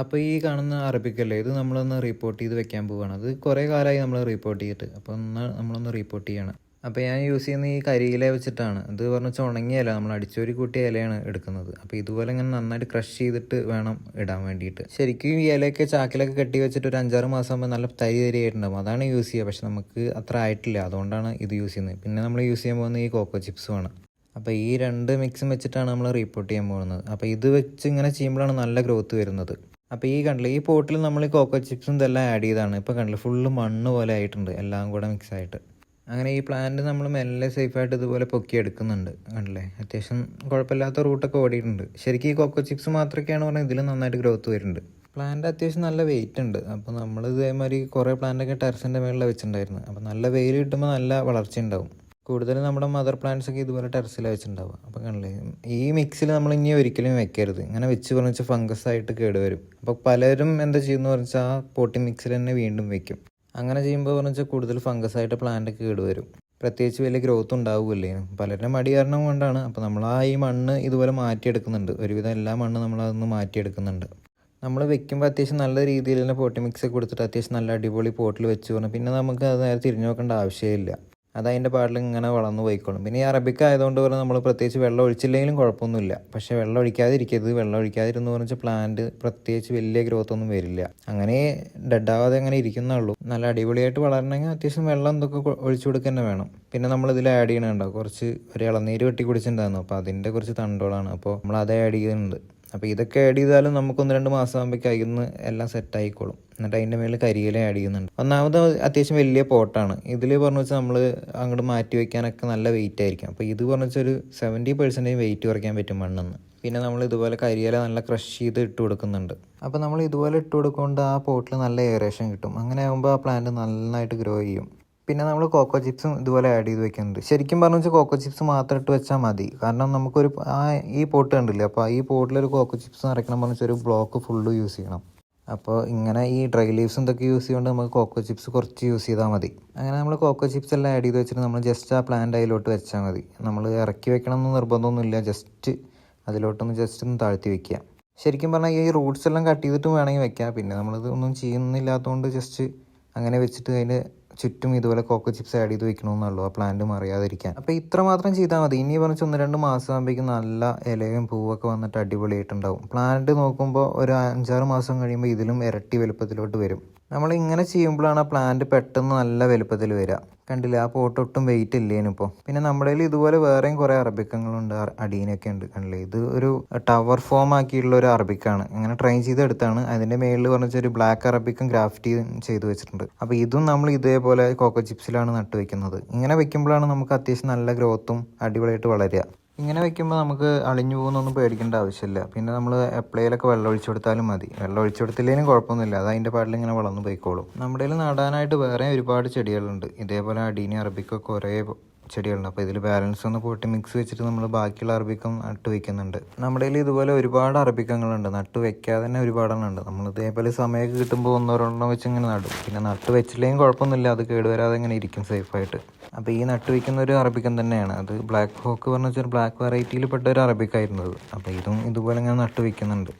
അപ്പോൾ ഈ കാണുന്ന അറബിക്കല്ലേ? ഇത് നമ്മളൊന്ന് റിപ്പോർട്ട് ചെയ്ത് വെക്കാൻ പോവാണ്. അത് കുറേ കാലമായി നമ്മൾ റിപ്പോർട്ട് ചെയ്തിട്ട്. അപ്പോൾ ഒന്ന് നമ്മളൊന്ന് റിപ്പോർട്ട് ചെയ്യണം. അപ്പോൾ ഞാൻ യൂസ് ചെയ്യുന്ന ഈ കരിയില വെച്ചിട്ടാണ്. ഇത് പറഞ്ഞ വെച്ചാൽ ഉണങ്ങിയ ഇല. നമ്മൾ അടിച്ചൊരു കൂട്ടിയ ഇലയാണ് എടുക്കുന്നത്. അപ്പോൾ ഇതുപോലെ ഇങ്ങനെ നന്നായിട്ട് ക്രഷ് ചെയ്തിട്ട് വേണം ഇടാൻ വേണ്ടിയിട്ട്. ശരിക്കും ഈ ഇലയൊക്കെ ചാക്കിലൊക്കെ കെട്ടി വെച്ചിട്ട് ഒരു അഞ്ചാറ് മാസം ആകുമ്പോൾ നല്ല തരി തരിയായിട്ടുണ്ടാവും അതാണ് യൂസ് ചെയ്യുക. പക്ഷെ നമുക്ക് അത്ര ആയിട്ടില്ല. അതുകൊണ്ടാണ് ഇത് യൂസ് ചെയ്യുന്നത്. പിന്നെ നമ്മൾ യൂസ് ചെയ്യാൻ പോകുന്നത് ഈ കോക്കോ ചിപ്സുമാണ് അപ്പോൾ ഈ രണ്ട് മിക്സും വെച്ചിട്ടാണ് നമ്മൾ റിപ്പോർട്ട് ചെയ്യാൻ പോകുന്നത്. അപ്പോൾ ഇത് വെച്ച് ഇങ്ങനെ ചെയ്യുമ്പോഴാണ് നല്ല ഗ്രോത്ത് വരുന്നത്. അപ്പോൾ ഈ കണ്ടില്ല ഈ പോട്ടിൽ നമ്മൾ ഈ കോക്കോ ചിപ്സും ഇതെല്ലാം ആഡ് ചെയ്താണ് ഇപ്പോൾ കണ്ടില്ല ഫുള്ള് മണ്ണ് പോലെ ആയിട്ടുണ്ട് എല്ലാം കൂടെ മിക്സ് ആയിട്ട്. അങ്ങനെ ഈ പ്ലാന്റ് നമ്മൾ മെല്ലെ സേഫായിട്ട് ഇതുപോലെ പൊക്കി എടുക്കുന്നുണ്ട് കണ്ടില്ലേ? അത്യാവശ്യം കുഴപ്പമില്ലാത്ത റൂട്ടൊക്കെ ഓടിയിട്ടുണ്ട്. ശരിക്കും ഈ കോക്കോ ചിപ്സ് മാത്രമൊക്കെയാണ് പറഞ്ഞാൽ ഇതിലും നന്നായിട്ട് ഗ്രോത്ത് വരുന്നുണ്ട്. പ്ലാന്റ് അത്യാവശ്യം നല്ല വെയിറ്റ് ഉണ്ട്. അപ്പോൾ നമ്മൾ ഇതേമാതിരി കുറേ പ്ലാന്റൊക്കെ ടെറസിന്റെ മേളിൽ വെച്ചിട്ടുണ്ടായിരുന്നു അപ്പോൾ നല്ല വെയിൽ കിട്ടുമ്പോൾ നല്ല വളർച്ച ഉണ്ടാവും. കൂടുതലും നമ്മുടെ മദർ പ്ലാന്റ്സ് ഒക്കെ ഇതുപോലെ ടെറസിലാണ് വെച്ചിട്ടുണ്ടാവുക. അപ്പോൾ കണ്ടില്ലേ ഈ മിക്സിൽ നമ്മൾ ഇനി ഒരിക്കലും വെക്കരുത്. ഇങ്ങനെ വെച്ച് പറഞ്ഞാൽ ഫംഗസ് ആയിട്ട് കേടുവരും അപ്പോൾ പലരും എന്താ ചെയ്യുന്നു പറഞ്ഞാൽ ആ പോട്ടി മിക്സിൽ തന്നെ വീണ്ടും വെക്കും. അങ്ങനെ ചെയ്യുമ്പോൾ പറഞ്ഞാൽ കൂടുതൽ ഫംഗസ് ആയിട്ട് പ്ലാന്റ് കേടുവരും പ്രത്യേകിച്ച് വലിയ ഗ്രോത്ത് ഉണ്ടാവുകയല്ലേ പലരുടെ മടി കാരണം കൊണ്ടാണ്. അപ്പോൾ നമ്മൾ ആ ഈ മണ്ണ് ഇതുപോലെ മാറ്റിയെടുക്കുന്നുണ്ട്. ഒരുവിധം എല്ലാ മണ്ണ് നമ്മൾ അതൊന്ന് മാറ്റിയെടുക്കുന്നുണ്ട്. നമ്മൾ വെക്കുമ്പോൾ അത്യാവശ്യം നല്ല രീതിയിൽ തന്നെ പോട്ടി മിക്സ് കൊടുത്തിട്ട് അത്യാവശ്യം നല്ല അടിപൊളി പോട്ടിൽ വെച്ച് പറഞ്ഞു പിന്നെ നമുക്ക് അത് നേരെ തിരിഞ്ഞു നോക്കേണ്ട ആവശ്യമില്ല അത് അതിന്റെ പാടിൽ ഇങ്ങനെ വളർന്നു പോയിക്കോളും. പിന്നെ ഈ അറബിക്ക ആയതുകൊണ്ട് പറഞ്ഞാൽ നമ്മൾ പ്രത്യേകിച്ച് വെള്ളം ഒഴിച്ചില്ലെങ്കിലും കുഴപ്പമൊന്നുമില്ല. പക്ഷേ വെള്ളം ഒഴിക്കാതിരിക്കരുത്. വെള്ളം ഒഴിക്കാതിരുന്നു പറഞ്ഞാൽ പ്ലാന്റ് പ്രത്യേകിച്ച് വലിയ ഗ്രോത്ത് ഒന്നും വരില്ല. അങ്ങനെ ഡെഡ് അങ്ങനെ ഇരിക്കുന്നുള്ളൂ നല്ല അടിപൊളിയായിട്ട് വളരണമെങ്കിൽ അത്യാവശ്യം വെള്ളം എന്തൊക്കെ ഒഴിച്ചു കൊടുക്കുക തന്നെ വേണം. പിന്നെ നമ്മൾ ഇതിൽ ആഡ് ചെയ്യണുണ്ടോ? കുറച്ച് ഒരു ഇളനീര് വെട്ടി കുടിച്ചിട്ടുണ്ടായിരുന്നു. അപ്പോൾ അതിന്റെ കുറച്ച് തണ്ടോളാണ് അപ്പോൾ നമ്മൾ അത് ആഡ് ചെയ്യുന്നുണ്ട് അപ്പോൾ ഇതൊക്കെ ആഡ് ചെയ്താലും നമുക്കൊന്ന് രണ്ട് മാസം ആകുമ്പോഴേക്കും അതിന്ന് എല്ലാം സെറ്റായിക്കോളും എന്നിട്ട് അതിന്റെ മേളിൽ കരിയില ആഡ് ചെയ്യുന്നുണ്ട്. ഒന്നാമത് അത്യാവശ്യം വലിയ പോട്ടാണ്. ഇതിൽ പറഞ്ഞു വെച്ചാൽ നമ്മൾ അങ്ങോട്ട് മാറ്റി വയ്ക്കാനൊക്കെ നല്ല വെയിറ്റ് ആയിരിക്കും. അപ്പോൾ ഇത് പറഞ്ഞു വെച്ചാൽ ഒരു സെവന്റി പെർസെന്റേജ് വെയിറ്റ് കുറയ്ക്കാൻ പറ്റും മണ്ണെന്ന്. പിന്നെ നമ്മൾ ഇതുപോലെ കരിയില നല്ല ക്രഷ് ചെയ്ത് ഇട്ട് കൊടുക്കുന്നുണ്ട്. അപ്പോൾ നമ്മൾ ഇതുപോലെ ഇട്ട് കൊടുക്കുകൊണ്ട് ആ പോട്ടിൽ നല്ല എയറേഷൻ കിട്ടും. അങ്ങനെ ആകുമ്പോൾ ആ പ്ലാന്റ് നന്നായിട്ട് ഗ്രോ ചെയ്യും. പിന്നെ നമ്മൾ കോക്കോ ചിപ്സും ഇതുപോലെ ആഡ് ചെയ്ത് വെക്കുന്നുണ്ട്. ശരിക്കും പറഞ്ഞു വെച്ചാൽ കോക്കോ ചിപ്സ് മാത്രം ഇട്ട് വെച്ചാൽ മതി. കാരണം നമുക്കൊരു ആ ഈ പോട്ട് കണ്ടില്ലേ? അപ്പോൾ ഈ പോട്ടിലൊരു കോക്കോ ചിപ്സ് നിറയ്ക്കണം പറഞ്ഞു വെച്ചാൽ ഒരു ബ്ലോക്ക് ഫുള്ള് യൂസ് ചെയ്യണം. അപ്പോൾ ഇങ്ങനെ ഈ ഡ്രൈ ലീവ്സും ഇതൊക്കെ യൂസ് ചെയ്യുകൊണ്ട് നമുക്ക് കോക്കോ ചിപ്സ് കുറച്ച് യൂസ് ചെയ്താൽ മതി. അങ്ങനെ നമ്മൾ കോക്കോ ചിപ്സ് എല്ലാം ആഡ് ചെയ്ത് വെച്ചിട്ട് നമ്മൾ ജസ്റ്റ് ആ പ്ലാന്റ് അതിലോട്ട് വെച്ചാൽ മതി. നമ്മൾ ഇറക്കി വെക്കണം എന്ന് നിർബന്ധമൊന്നുമില്ല ജസ്റ്റ് അതിലോട്ടൊന്ന് ജസ്റ്റ് ഒന്ന് താഴ്ത്തി വെക്കുക ശരിക്കും പറഞ്ഞാൽ ഈ റൂട്ട്സ് എല്ലാം കട്ട് ചെയ്തിട്ടും വേണമെങ്കിൽ വെക്കാം. പിന്നെ നമ്മളിത് ഒന്നും ചെയ്യുന്നില്ലാത്തതുകൊണ്ട് ജസ്റ്റ് അങ്ങനെ വെച്ചിട്ട് അതിന്റെ ചുറ്റും ഇതുപോലെ കോക്കോ ചിപ്സ് ആഡ് ചെയ്ത് വെക്കണമെന്നുള്ളൂ ആ പ്ലാന്റ് മറിയാതിരിക്കാൻ. അപ്പോൾ ഇത്ര മാത്രം ചെയ്താൽ മതി. ഇനി പറഞ്ഞ ഒന്ന് രണ്ട് മാസം ആകുമ്പോഴേക്കും നല്ല ഇലയും പൂവൊക്കെ വന്നിട്ട് അടിപൊളിയായിട്ടുണ്ടാവും. പ്ലാന്റ് നോക്കുമ്പോൾ ഒരു അഞ്ചാറ് മാസം കഴിയുമ്പോൾ ഇതിലും ഇരട്ടി വലുപ്പത്തിലോട്ട് വരും. നമ്മൾ ഇങ്ങനെ ചെയ്യുമ്പോഴാണ് ആ പ്ലാന്റ് പെട്ടെന്ന് നല്ല വലുപ്പത്തിൽ വരിക. കണ്ടില്ല ആ പോട്ട് ഒട്ടും വെയിറ്റ് ഇല്ലേനിപ്പോൾ പിന്നെ നമ്മുടെ കയ്യിൽ ഇതുപോലെ വേറെയും കുറേ അറബിക്കങ്ങളുണ്ട് അടീനൊക്കെ ഉണ്ട് കണ്ടില്ലേ. ഇത് ഒരു ടവർ ഫോം ആക്കിയിട്ടുള്ള ഒരു അറബിക്കാണ്. ഇങ്ങനെ ട്രെയിൻ ചെയ്തെടുത്താണ്. അതിന്റെ മേളിൽ പറഞ്ഞ ഒരു ബ്ലാക്ക് അറബിക്കും ഗ്രാഫ്റ്റ് ചെയ്ത് വെച്ചിട്ടുണ്ട്. അപ്പോൾ ഇതും നമ്മൾ ഇതേപോലെ കോക്കോ ചിപ്സിലാണ് നട്ടു വെക്കുന്നത് ഇങ്ങനെ വെക്കുമ്പോഴാണ് നമുക്ക് അത്യാവശ്യം നല്ല ഗ്രോത്തും അടിപൊളിയായിട്ട് വളരുക. ഇങ്ങനെ വെക്കുമ്പോൾ നമുക്ക് അളിഞ്ഞു പോകുന്നൊന്നും പേടിക്കേണ്ട ആവശ്യമില്ല. പിന്നെ നമ്മൾ എപ്പോഴേലൊക്കെ വെള്ളം ഒഴിച്ചു കൊടുത്താലും മതി. വെള്ളം ഒഴിച്ചു കൊടുത്തില്ലെങ്കിലും കുഴപ്പമൊന്നുമില്ല. അത് അതിന്റെ പാട്ടിൽ ഇങ്ങനെ വളർന്നു പോയിക്കോളും. നമ്മുടെ നാടാനായിട്ട് വേറെ ഒരുപാട് ചെടികളുണ്ട്. ഇതേപോലെ അടീനി അറബിക്കൊക്കെ കുറേ ചെടികളുണ്ട്. അപ്പോൾ ഇതിൽ ബാലൻസ് ഒന്ന് പോയിട്ട് മിക്സ് വെച്ചിട്ട് നമ്മൾ ബാക്കിയുള്ള അറബിക്കം നട്ട് വെക്കുന്നുണ്ട്. നമ്മുടെ കയ്യിൽ ഇതുപോലെ ഒരുപാട് അറബിക്കങ്ങളുണ്ട്. നട്ട് വെക്കാതെ തന്നെ ഒരുപാടെണ്ണം ഉണ്ട് നമ്മൾ ഇതേപോലെ സമയമൊക്കെ കിട്ടുമ്പോൾ ഒന്നോരെണ്ണം വെച്ച് ഇങ്ങനെ നടും. പിന്നെ നട്ട് വെച്ചില്ലെങ്കിൽ കുഴപ്പമൊന്നുമില്ല. അത് കേടുവരാതെ ഇങ്ങനെ ഇരിക്കും സേഫായിട്ട് അപ്പോൾ ഈ നട്ട് വയ്ക്കുന്ന ഒരു അറബിക്കം തന്നെയാണ്. അത് ബ്ലാക്ക് ഹോക്ക് പറഞ്ഞ വെച്ചാൽ ബ്ലാക്ക് വെറൈറ്റിയിൽ പെട്ട ഒരു അറബിക്കായിരുന്നു അത്. അപ്പോൾ ഇതും ഇതുപോലെ ഇങ്ങനെ നട്ട് വയ്ക്കുന്നുണ്ട്